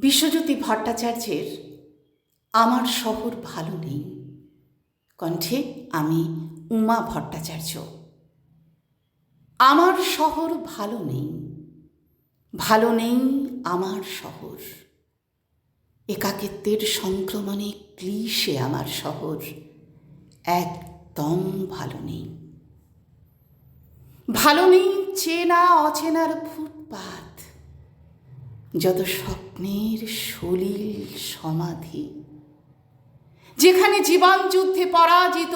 বিশ্বজ্যোতি ভট্টাচার্যের আমার শহর ভালো নেই। কণ্ঠে আমি উমা ভট্টাচার্য। আমার শহর ভালো নেই। ভালো নেই আমার শহর। একাকিত্বের সংক্রমণে ক্লিশে আমার শহর। একদম ভালো নেই। ভালো নেই চেনা অচেনার ফুটপাত। যত স্বপ্নের সলিল সমাধি, যেখানে জীবন যুদ্ধে পরাজিত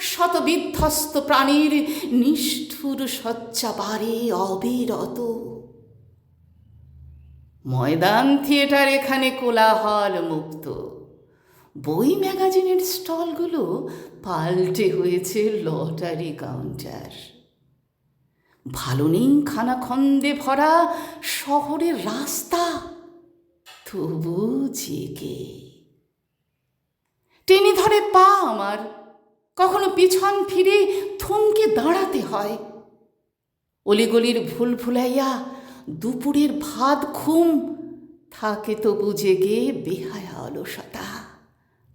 শত বিধ্বস্ত প্রাণীর নিষ্ঠুর শয্যা পারে অবিরত। ময়দান থিয়েটার এখানে কোলাহল মুক্ত। বই ম্যাগাজিনের স্টলগুলো পাল্টে হয়েছে লটারি কাউন্টার। ভালো নেই খানাখন্দে ভরা শহরের রাস্তা। তবু জেগে। টেনে ধরে পা আমার, কখনো পিছন ফিরে থমকে দাঁড়াতে হয়। অলিগলির ভুল ভুলাইয়া দুপুরের ভাত, ঘুম, থাকে তবু জেগে বেহায়া অলসতা,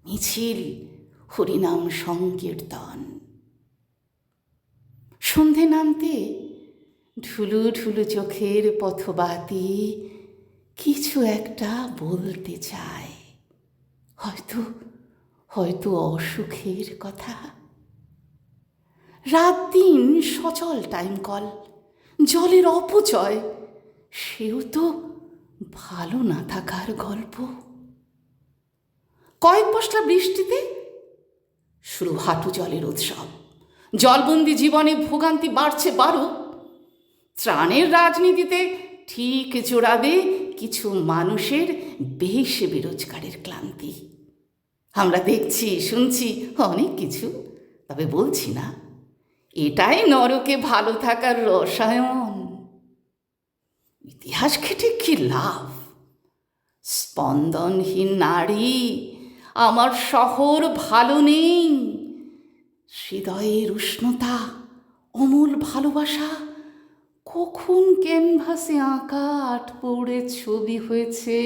মিছিল, হরিনাম সংকীর্তন। সন্ধে নামতে ঢুলু ঢুলু চোখের পথবাতি কিছু একটা বলতে চায়। হয়তো হয়তো অসুখের কথা। রাত দিন সচল টাইম কল, জলের অপচয়, সেও তো ভালো না থাকার গল্প। কয়েক পশলা বৃষ্টিতে শুরু হাঁটু জলের উৎসব। জলবন্দি জীবনে ভোগান্তি বাড়ছে বারো। ত্রাণের রাজনীতিতে ঠিক জোড়াবে কিছু মানুষের বেশ বেরোজগারের ক্লান্তি। আমরা দেখছি, শুনছি অনেক কিছু, তবে বলছি না, এটাই নরকে ভালো থাকার রসায়ন। ইতিহাস ঘেটে কি লাভ? স্পন্দনহীন নারী, আমার শহর ভালো নেই। হৃদয়ের উষ্ণতা, অমূল ভালোবাসা কখন ক্যানভাসে আঁকা আট পড়ে ছবি হয়েছে?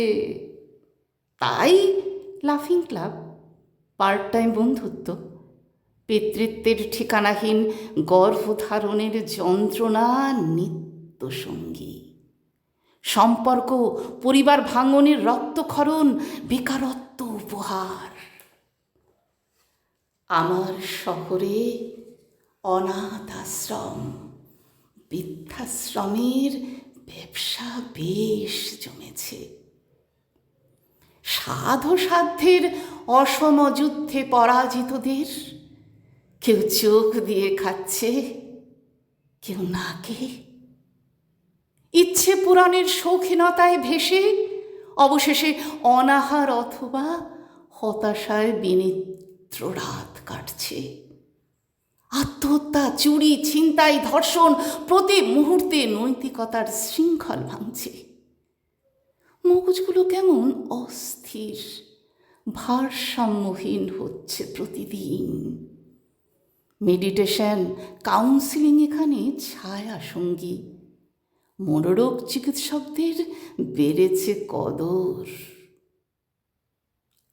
তাই লাফিং ক্লাব পার্ট টাইম বন্ধুত্ব, পিতৃত্বের ঠিকানাহীন গর্ভধারণের যন্ত্রণা নিত্য সঙ্গী সম্পর্ক, পরিবার ভাঙনের রক্তক্ষরণ, বেকারত্ব উপহার। আমার শহরে অনাথ আশ্রম। বৃদ্ধাশ্রমের ব্যবসা বেশ জমেছে। সাধু সাধ্যের অসম যুদ্ধে পরাজিতদের কেউ চোখ দিয়ে খাচ্ছে, কেউ নাকে। ইচ্ছে পুরাণের শৌখিনতায় ভেসে অবশেষে অনাহার অথবা হতাশায় বিনিদ্র রাত কাটছে। আত্মহত্যা, চুরি, ছিনতাই, ধর্ষণ প্রতি মুহূর্তে নৈতিকতার শৃঙ্খল ভাঙছে। মগজগুলো কেমন অস্থির, ভারসাম্যহীন হচ্ছে প্রতিদিন। মেডিটেশন, কাউন্সিলিং এখানে ছায়া সঙ্গী। মনোরোগ চিকিৎসকদের বেড়েছে কদর।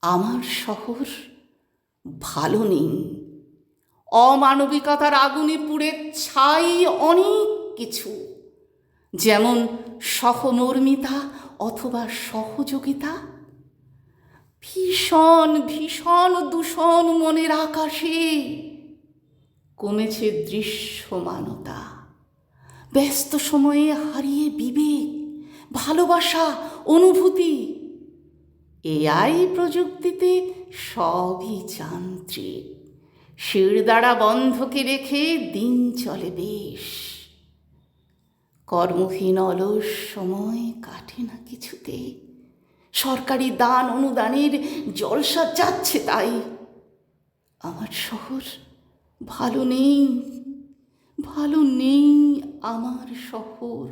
আমার শহর ভালো নেই। অমানবিকতার আগুনে পুড়ে ছাই অনেক কিছু। যেমন সহমর্মিতা অথবা সহযোগিতা। ভীষণ ভীষণ দূষণ মনের আকাশে কমেছে দৃশ্যমানতা। ব্যস্ত সময়ে হারিয়ে বিবেক, ভালোবাসা, অনুভূতি। এআই প্রযুক্তিতে সবই যান্ত্রিক। শিরদাঁড়া বন্ধকে রেখে দিন চলে বেশ। কর্মহীন অলস সময় কাটে না কিছুতে। সরকারি দান অনুদানের জলসা যাচ্ছে তাই। আমার শহর ভালো নেই ভালো নেই আমার শহর।